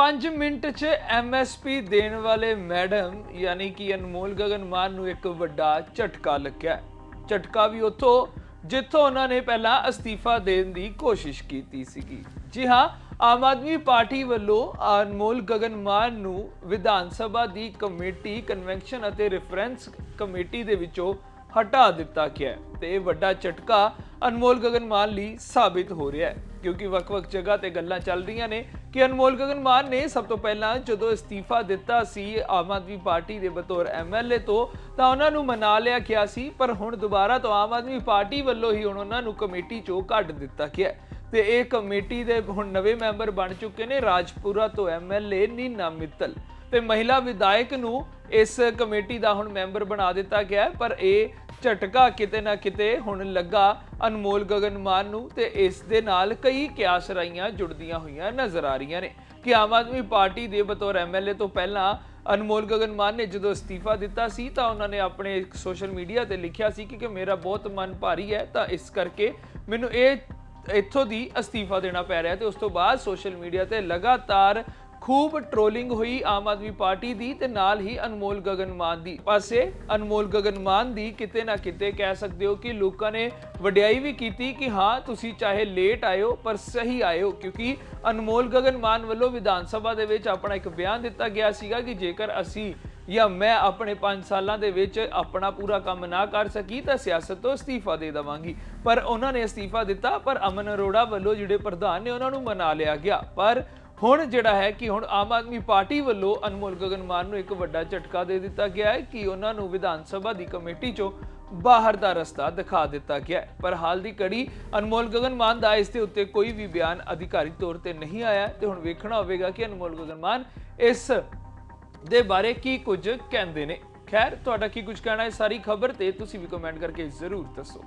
5 minute 'ਚ MSP ਦੇਣ ਵਾਲੇ ਮੈਡਮ, ਯਾਨੀ ਕਿ ਅਨਮੋਲ ਗਗਨ ਮਾਨ ਨੂੰ ਇੱਕ ਵੱਡਾ ਝਟਕਾ ਲੱਗਿਆ। ਝਟਕਾ ਵੀ ਉੱਥੋਂ, ਜਿੱਥੋਂ ਉਹਨਾਂ ਨੇ ਪਹਿਲਾਂ ਅਸਤੀਫਾ ਦੇਣ ਦੀ ਕੋਸ਼ਿਸ਼ ਕੀਤੀ ਸੀਗੀ। ਜੀ ਹਾਂ, ਆਮ ਆਦਮੀ ਪਾਰਟੀ ਵੱਲੋਂ ਅਨਮੋਲ ਗਗਨ ਮਾਨ ਨੂੰ ਵਿਧਾਨ ਸਭਾ ਦੀ ਕਮੇਟੀ ਕਨਵੈਨਸ਼ਨ ਅਤੇ ਰੈਫਰੈਂਸ ਕਮੇਟੀ ਦੇ ਵਿੱਚੋਂ ਹਟਾ ਦਿੱਤਾ ਗਿਆ ਤੇ ਇਹ ਵੱਡਾ ਝਟਕਾ ਅਨਮੋਲ ਗਗਨ ਮਾਨ ਲਈ ਸਾਬਿਤ ਹੋ ਰਿਹਾ ਹੈ, ਕਿਉਂਕਿ ਵੱਖ-ਵੱਖ ਜਗ੍ਹਾ ਤੇ ਗੱਲਾਂ ਚੱਲ ਰਹੀਆਂ ਨੇ। ਕਿ ਅਨਮੋਲ ਗਗਨ ਮਾਨ ਨੇ ਸਭ ਤੋਂ ਪਹਿਲਾਂ ਜਦੋਂ ਅਸਤੀਫਾ ਦਿੱਤਾ ਸੀ ਆਮ ਆਦਮੀ ਪਾਰਟੀ ਦੇ ਬਤੌਰ ਐਮਐਲਏ ਤੋਂ, ਤਾਂ ਉਹਨਾਂ ਨੂੰ ਮਨਾ ਲਿਆ ਗਿਆ ਸੀ, ਪਰ ਹੁਣ ਦੁਬਾਰਾ ਤੋਂ ਆਮ ਆਦਮੀ ਪਾਰਟੀ ਵੱਲੋਂ ਹੀ ਹੁਣ ਉਹਨਾਂ ਨੂੰ ਕਮੇਟੀ ਚੋਂ ਕੱਢ ਦਿੱਤਾ ਗਿਆ ਤੇ ਇਹ ਕਮੇਟੀ ਦੇ ਹੁਣ ਨਵੇਂ ਮੈਂਬਰ ਬਣ ਚੁੱਕੇ ਨੇ ਰਾਜਪੁਰਾ ਤੋਂ ਐਮਐਲਏ ਨੀਨਾ ਮਿੱਤਲ। ਤੇ ਮਹਿਲਾ ਵਿਧਾਇਕ ਨੂੰ ਇਸ ਕਮੇਟੀ ਦਾ ਹੁਣ ਮੈਂਬਰ ਬਣਾ ਦਿੱਤਾ ਗਿਆ ਪਰ ਇਹ ਝਟਕਾ ਕਿਤੇ ਨਾ ਕਿਤੇ ਹੁਣ ਲੱਗਾ ਅਨਮੋਲ ਗਗਨ ਮਾਨ ਨੂੰ ਤੇ ਇਸ ਦੇ ਨਾਲ ਕਈ ਕਿਆਸਰਾਈਆਂ ਜੁੜਦੀਆਂ ਹੋਈਆਂ ਨਜ਼ਰ ਆ ਰਹੀਆਂ ਨੇ। ਕਿ ਆਮ ਆਦਮੀ ਪਾਰਟੀ ਦੇ ਬਤੌਰ ਐਮਐਲਏ ਤੋਂ ਪਹਿਲਾਂ ਅਨਮੋਲ ਗਗਨ ਮਾਨ ਨੇ ਜਦੋਂ ਅਸਤੀਫਾ ਦਿੱਤਾ ਸੀ, ਤਾਂ ਉਹਨਾਂ ਨੇ ਆਪਣੇ ਸੋਸ਼ਲ ਮੀਡੀਆ ਤੇ ਲਿਖਿਆ ਸੀ ਕਿ ਕਿ ਮੇਰਾ ਬਹੁਤ ਮਨ ਭਾਰੀ ਹੈ, ਤਾਂ ਇਸ ਕਰਕੇ ਮੈਨੂੰ ਇਹ ਇੱਥੋਂ ਦੀ ਅਸਤੀਫਾ ਦੇਣਾ ਪੈ ਰਿਹਾ ਤੇ ਉਸ ਤੋਂ ਬਾਅਦ ਸੋਸ਼ਲ ਮੀਡੀਆ ਤੇ ਲਗਾਤਾਰ ਖੂਬ ਟ੍ਰੋਲਿੰਗ ਹੋਈ ਆਮ ਆਦਮੀ ਪਾਰਟੀ ਦੀ ਤੇ ਨਾਲ ਹੀ ਅਨਮੋਲ ਗਗਨ ਮਾਨ ਦੀ। ਪਾਸੇ ਅਨਮੋਲ ਗਗਨ ਦੀ ਕਿਤੇ ਨਾ ਕਿਤੇ ਕਹਿ ਸਕਦੇ ਹੋ ਕਿ ਲੋਕਾਂ ਨੇ ਵਡਿਆਈ ਵੀ ਕੀਤੀ ਕਿ ਹਾਂ, ਤੁਸੀਂ ਚਾਹੇ ਲੇਟ ਆਇਓ, ਪਰ ਸਹੀ ਆਇਓ, ਕਿਉਂਕਿ ਅਨਮੋਲ ਗਗਨ ਵੱਲੋਂ ਵਿਧਾਨ ਸਭਾ ਦੇ ਵਿੱਚ ਆਪਣਾ ਇੱਕ ਬਿਆਨ ਦਿੱਤਾ ਗਿਆ ਸੀਗਾ ਕਿ ਜੇਕਰ ਅਸੀਂ ਜਾਂ ਮੈਂ ਆਪਣੇ 5 ਸਾਲਾਂ ਦੇ ਵਿੱਚ ਆਪਣਾ ਪੂਰਾ ਕੰਮ ਨਾ ਕਰ ਸਕੀ, ਤਾਂ ਸਿਆਸਤ ਤੋਂ ਅਸਤੀਫਾ ਦੇ ਦਵਾਂਗੀ। ਪਰ ਉਹਨਾਂ ਨੇ ਅਸਤੀਫਾ ਦਿੱਤਾ, ਪਰ ਅਮਨ ਅਰੋੜਾ ਵੱਲੋਂ ਜਿਹੜੇ ਪ੍ਰਧਾਨ ਨੇ ਉਹਨਾਂ ਨੂੰ ਮਨਾ ਲਿਆ ਗਿਆ। ਪਰ ਹੁਣ ਜਿਹੜਾ ਹੈ ਕਿ ਹੁਣ ਆਮ ਆਦਮੀ ਪਾਰਟੀ ਵੱਲੋਂ ਅਨਮੋਲ ਗਗਨ ਮਾਨ ਨੂੰ ਇੱਕ ਵੱਡਾ ਝਟਕਾ ਦੇ ਦਿੱਤਾ ਗਿਆ ਹੈ ਕਿ ਉਹਨਾਂ ਨੂੰ ਵਿਧਾਨ ਸਭਾ ਦੀ ਕਮੇਟੀ ਚੋਂ ਬਾਹਰ ਦਾ ਰਸਤਾ ਦਿਖਾ ਦਿੱਤਾ ਗਿਆ ਪਰ ਹਾਲ ਦੀ ਕੜੀ ਅਨਮੋਲ ਗਗਨ ਮਾਨ ਦਾ ਇਸ ਦੇ ਉੱਤੇ ਕੋਈ ਵੀ ਬਿਆਨ ਅਧਿਕਾਰੀ ਤੌਰ ਤੇ ਨਹੀਂ ਆਇਆ ਹੈ ਤੇ ਹੁਣ ਵੇਖਣਾ ਹੋਵੇਗਾ ਕਿ ਅਨਮੋਲ ਗਗਨ ਮਾਨ ਇਸ ਦੇ ਬਾਰੇ ਕੀ ਕੁਝ ਕਹਿੰਦੇ ਨੇ। ਖੈਰ, ਤੁਹਾਡਾ ਕੀ ਕੁਝ ਕਹਿਣਾ ਹੈ? ਸਾਰੀ ਖਬਰ ਤੇ ਤੁਸੀਂ ਵੀ ਕਮੈਂਟ ਕਰਕੇ ਜ਼ਰੂਰ ਦੱਸੋ।